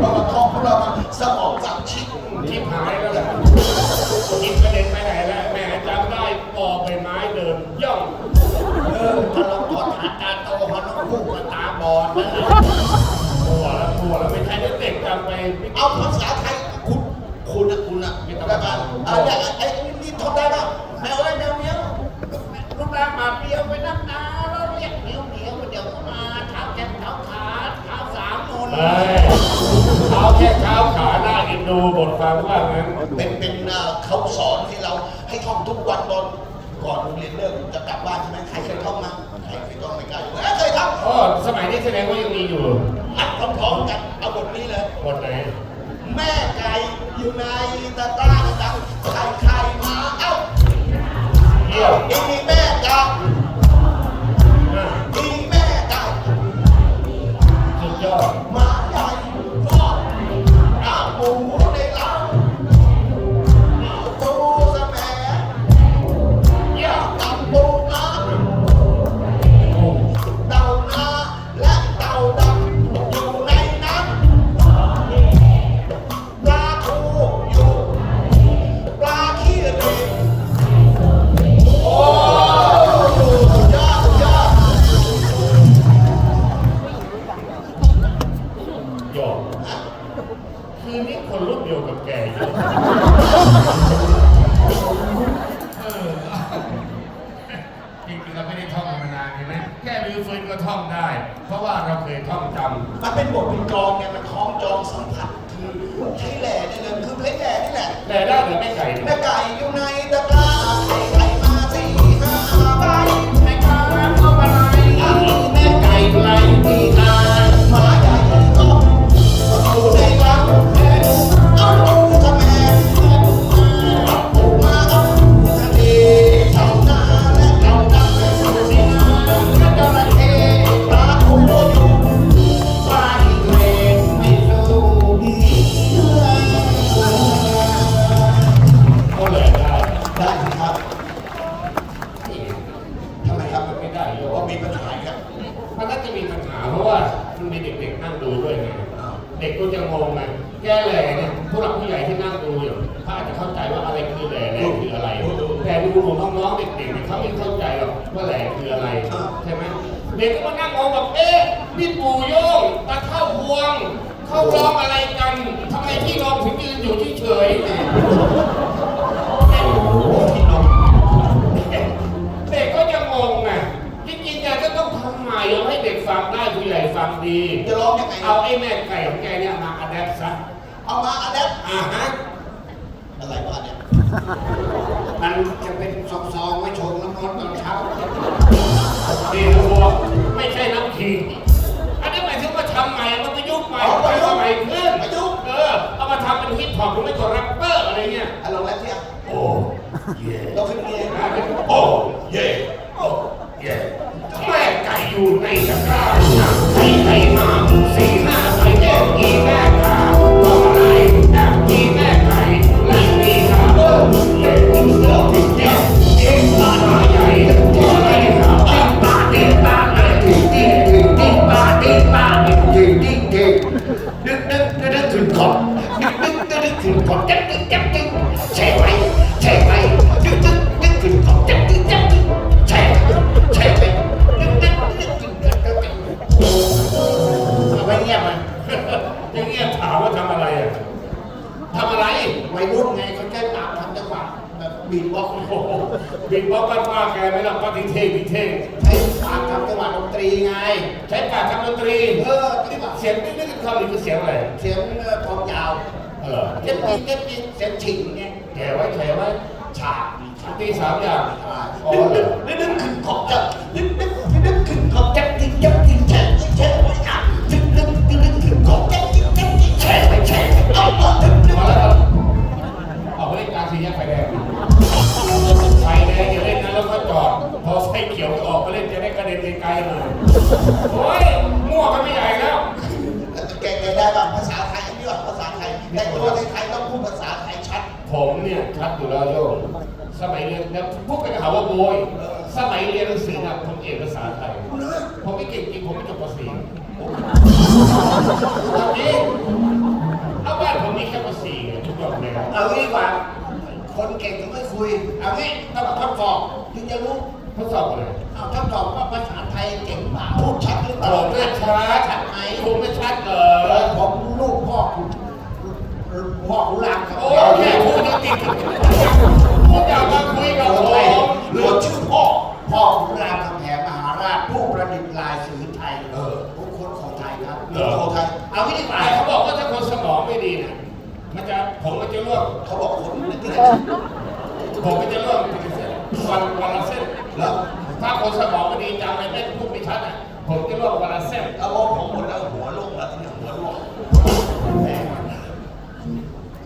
เราทองของเรามาสมองสั่งชิดชิบหายแล้วแหละคิดกระเด็นไปไหนแล้วแม่จำได้ปอใบไม้เดินย่องเออถ้าเราถอดหาตาโตมันต้องพูดกับตาบอดนะกลัวแล้วกลัวแล้วไม่ใช่เด็กจำไปเอาภาษาไทยคุณคุณนะคุณนะไม่ต้องการอ่าเนี่ยไอ้นี่ทนได้ป่ะแมวไอ้แมวเนี้ยลูกหลานมาเปรี้ยวไปน้ำตา เฮ้ยเอาแค่เท้าขาหน้าอินดูบทความว่างั้นเป็นเป็นเอ่อเขาสอนให้เราให้ท่องทุกวันตอนก่อนโรงเรียนเลิกจะกลับบ้านใช่ไหมใครเคยท่องมั้งใครเคยท่องไม่กล้าอยู่เอ้ยเคยท่องอ๋อสมัยนี้แสดงว่ายังมีอยู่อัดพร้อมๆกันเอาบทนี้เลย บทไหน แม่ไก่อยู่ในตะกร้าดังไข่ไข่มาเอ้าเยี่ยม อีนี่แม่ไก่อะ รรม มันเป็นบทเป็นกรอนไงมัน ครับไม่ได้โยว่ามีปัญหาครับมันน่าจะมีปัญหาเพราะว่ามันมีเด็กๆนั่งดูด้วยไงเด็กก็จะงงไงแก้แหล่เนี่ยผู้หลักผู้ใหญ่ที่นั่งดูอยู่เขาอาจจะเข้าใจว่าอะไรคือแหล่แหล่คืออะไร แต่ดูของน้องๆเด็กๆเนี่ยเขาไม่เข้าใจหรอกว่าแหล่คืออะไรใช่ไหมเด็กก็มานั่งงงแบบเอ๊ะนี่ปู่โย่งตาเข้าพวง เข้าร้องอะไรกันทำไมพี่น้องถึงยืนอยู่เฉยๆ ป็นฮิปฮอปหรือไม่ก็แรปเปอร์อะไรเงี้ยอะลองแล้วเทียบโอ้เย่เราขึ้นเองโอ้เย่โอ้เย่แม่ไก่อยู่ในตะกร้าไข่ไข่มาสี่ห้า บบบีบบ็อกซ์โอ้โหบิ๊กบ๊อบบ้านป้าแกไหม่ล่ะป้าทิ้งเท่ทิ้งเท่ใช้ปากทำจังหวะดนตรีไง ใช้ปากทำดนตรี เออที่แบบเสียงนิดนิดคำนี้คือเสียงอะไรเสียงเอ่อทองยาวเออเจ็บจีเจ็บจีเสียงฉิงไงแกไว้แกไว้ฉากตีสามอย่างอ๋อดึกเหรดึอกดึกดึกขึ้นขอบจับดึกดึกดึกขึ้นขอบจับติ๊กจับ สมัยเรียนนี่พวกก็จะหาว่าโวยสมัยเรียนหนังสือนะผมเอกภาษาไทย ผมไม่เก่งจริงผมไม่จบภาษีตอนนี้เอาบ้านผมมีแค่ภาษีทุกคนเลยเอางี้ดีกว่า คนเก่งจะไม่คุย เอางี้ต้องมาทดสอบถึงจะรู้ทดสอบเลยรเอาทดสอบว่าภาษาไทยเก่งเปล่าพูดชัดหรือเปล่าชัดชัดไหมพูไม่ชัดเลยอ คนสมองไม่ดีจำอะไรไม่พูดไม่ชัดอะผมจะร่วงวันละเส้นเอาว่าผมหมดแล้วหัวลงแล้วเนี่ยหัวลง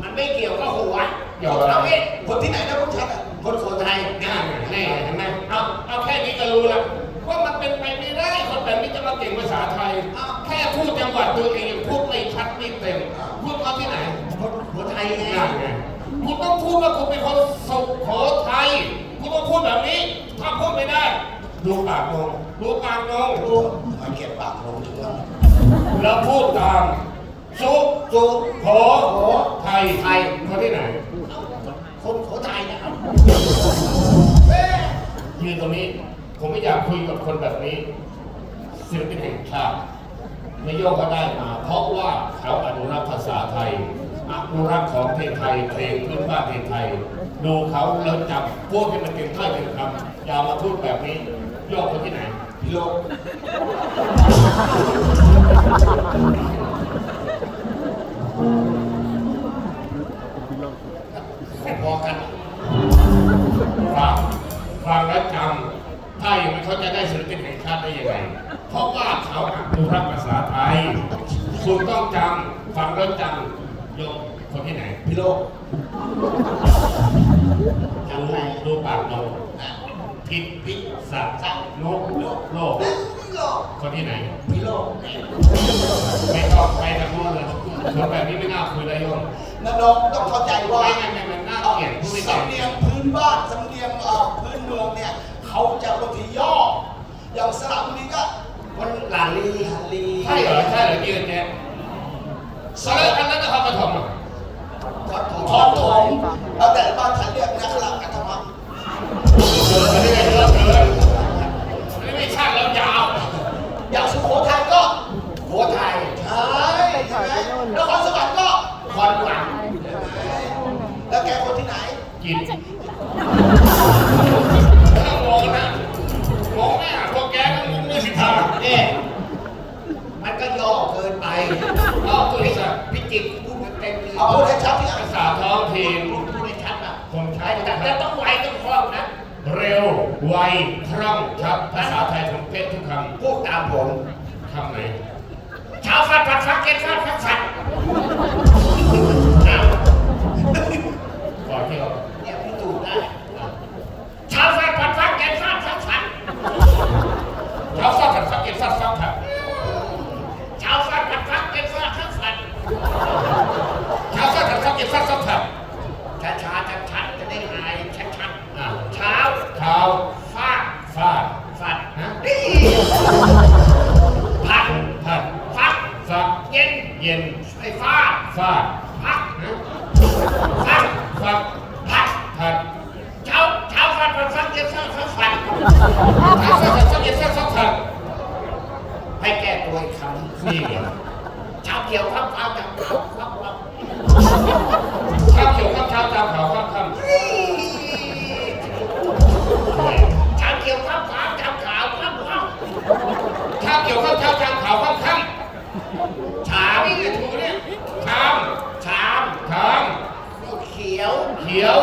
มันไม่เกี่ยวกับหัวเกี่ยวอะไรเอางี้คนที่ไหนนะพวกชัดอะคนคนไทยนี่นี่เห็นไหมเอาเอาแค่นี้ก็รู้แล้วว่ามันเป็นไปไม่ได้คนแบบนี้จะมาเก่งภาษาไทยแค่พูดจังหวัดตัวเองยังพูดไม่ชัดไม่เต็มพูดเขาที่ไหนคนคนไทยไงนั่นไงคุณต้องพูดว่าคุณเป็นคนสุโขทัยคุณต้องพูดแบบนี้ ถ้าพูดไม่ได้ ดูปากนงดูปากนงโอ้มาเก็บปากลงถึงแล้วแล้วพูดตามสุจูโขทัยไทยคนที่ไหน คนโขทัยเนี่ยเอายืนตรงนี้ ผมไม่อยากคุยกับคนแบบนี้ศิลปินแห่งชาตินายโยกก็ได้มา เพราะว่าเขาอนุรักษ์ภาษาไทยอนุรักษ์ของเพลงไทยเพลงพื้นบ้านเพลงไทย ดูเขาแล้วจับพวกที่มันเป็นถ้อยเป็นคำอย่ามาพูดแบบนี้ โยกคนที่ไหนพี่โลกพอกันฟังฟังแล้วจำถ้าอย่างนั้นเขาจะได้ศิลปินแห่งชาติได้ยังไง เพราะว่าเขาอนุรักษ์ภาษาไทย คุณต้องจำฟังแล้วจำโยกคนที่ไหน พี่โลกดูดูปากนก พิษพิษสัตว์นกโลกโลกพี่โลกคนที่ไหนพี่โลกไม่ต้องไปทางโน้นเลยคนแบบนี้ไม่น่าคุยเลยโยมนรกต้องเข้าใจว่าไม่ไม่ไม่มันน่าเกลียดพูดไม่ได้สำเนียงพื้นบ้านสำเนียงเอ่อพื้นเมืองเนี่ยเขาจะบางทีย่ออย่างสระบุรีก็มันลาลีฮาลีใช่เหรอใช่เหรอยืนเนี่ยสารอันนั้นก็เขามาทำอะทอดทอดทองเอาแต่บ้านฉันเรียกนักละกัตมะเออไม่ ไม่ไม่ช่แล้วยาวอย่างสุโขทัยก็โขทัยใช่ใช่ไหมนครสวรรค์ก็คอนหลังใช่ไหมแล้วแกคนที่ไหนกินถ้ามองนะมองไม่พวกแกก็มึงไม่สิทาเนี่ยมันก็ย่อเกินไปเอาตัวสัตว์พิจิตรพูดเต็มเลยเอาพูดให้ชัดที่อะภาษาท้องถิ่นพูดให้ชัดอะคนใช้ ร็ว ไว คล่องชัดภาษาไทยของเป๊ะทุกคพูดตามผมำคำไหนเช้าฟัดฟัดฟัดเก็ตฟัดฟัดฟัดอ้าวก่อนที่เขาเนี่ยพี่ถูกได้เช้าฟัดฟัดฟัดเก็ตฟัดฟัดฟัดเท้าฟาดกันฟักเก็ตฟาดฟักครั นี่ไงเช้าเกี่ยวข้าวข้าวอย่างข้าวข้าวข้าวข้าวเขียวข้าวเช้าตามขาวข้าวค่ำด้วยเช้าเกี่ยวข้าวขาวเช้าขาวข้าวข้าวข้าวเขียวข้าวเช้าตามขาวข้าวค่ำชามนี่ไงถูกเนี่ยชามชามชามเขียวเขียว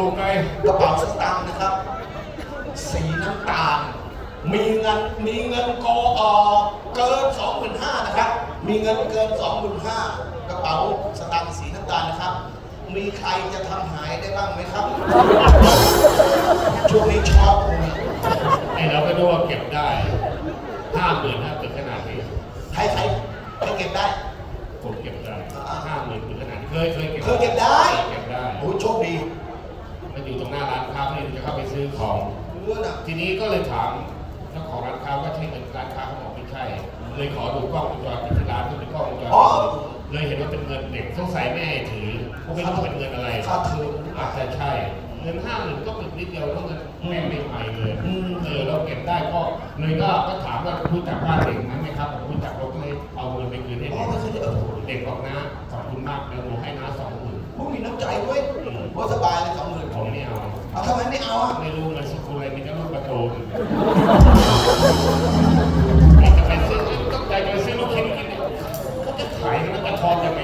ถูกๆไงกระเป๋าสตางค์นะครับ สีน้ำตาล มีเงินมีเงินกอเอ่อเกินสองหมื่นห้านะครับ มีเงินเกินสองหมื่นห้ากระเป๋าสตางค์สีน้ำตาลนะครับ มีใครจะทำหายได้บ้างไหมครับ ช่วงนี้ช็อปเลยไอ้เราก็ดูว่าเก็บได้ห้าหมื่นถ้าเกิดขนาดนี้ใครใครใครเก็บได้ ผมเก็บได้ห้าหมื่นถึงขนาดนี้เคยเคยเก็บเคยเก็บได้ เก็บได้โอ้ยโชคดีมันอยู่ตรง หน้าร้านค้าพอดีจะเข้าไปซื้อของเรื่องน่ะทีนี้ก็เลยถามเจ้าของร้านค้าว่าใช่เงินร้านค้าเขาบอกไม่ใช่ เลยขอดูกล้องวงจรปิดที่ร้านก็เป็นกล้องวงจรปิดเลยเห็นว่าเป็นเงินเด็กสงสัยแม่ให้ถือก็ไม่รู้ว่าเป็นเงินอะไรค่าเทอม อาจจะใช่ เงินห้าหมื่นก็เป็นนิดเดียวเท่าเงินแม่ใหม่ๆเลยอืม เออเราเก็บได้ก็เลยก็ก็ถามว่ารู้จักบ้านเด็กไหมครับผมรู้จักเราก็เลยเอาเงินไปคืนให้อ๋อเด็กไม่ใช่เออเด็กบอกนะขอบคุณมากเดี๋ยวหนูให้น้าสองหมื่น ผมมีน้ำใจด้วยโอ้สบายเลยสองหมื่น ผมไม่เอาเอาทำไมไม่เอาอะไม่รู้นะสกุลอะไรมีแต่ลูกประตูนไอ้จะไปซื้อต้องใจไปซื้อลูกชิ้นกินก็จะขายกันแล้วจะทอนจะไป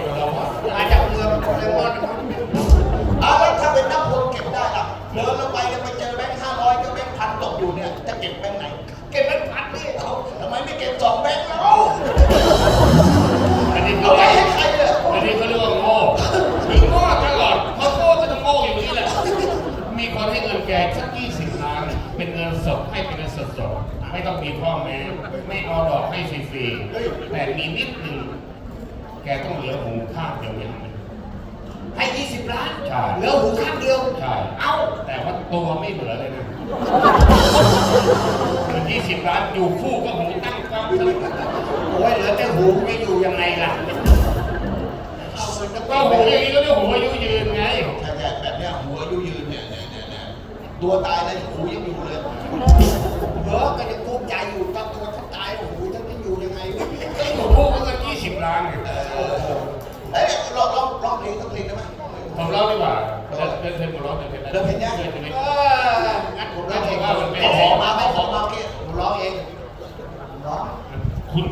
ไม่ต้องมีพ่อแม่ไม่เอาดอกให้ฟรีๆแต่มีนิดหนึ่งแกต้องเหลือหูข้างเดียวอย่างนึงให้ยี่สิบล้านใช่เหลือหูข้างเดียวใช่เอา แต่ว่าตัวไม่เหลือเลยนะเงินยี่สิบล้านอยู่คู่ก็หูตั้งกล้องโอ้ยเหลือแต่หูไม่อยู่ยังไงล่ะเอาเงินก็ก็หูอย่างนี้ก็เรียกหูอายุยืนไงใช่ใช่แบบเนี้ยหัวอายุยืนเนี่ยเนี่ยเนี่ยเนี่ยตัวตายแล้วหูยังอยู่เลย เยอะก็ยังทุกข์ใจอยู่ตั้งตัวถ้าตายโอ้โหจะไม่อยู่ยังไงวะเนพูดไปตั้ยี่สิบล้านเนี่ยเออเอ้ยราบรอบรองเพลงสักเพลงได้ไหมผมเล่าดีกว่าเป็นเพลงผมร้องเป็นเพลงเดินเพลงยากเอองั้นผมเล่องว่ามัเอมาไม่ขอมาโคผมร้องเององคุณ